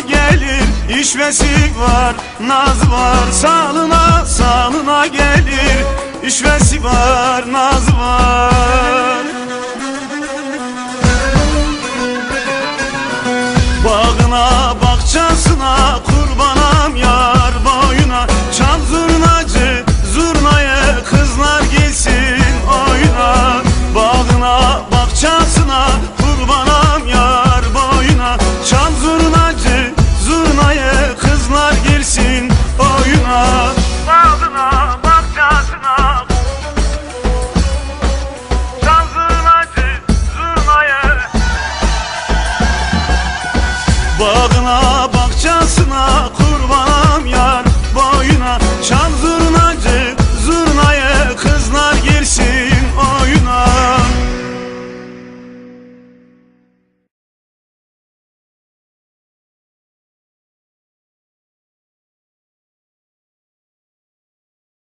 gelir İşvesi var, naz var. Salına, salına gelir İşvesi var, naz var. Bağına, bahçesine kurbanam ya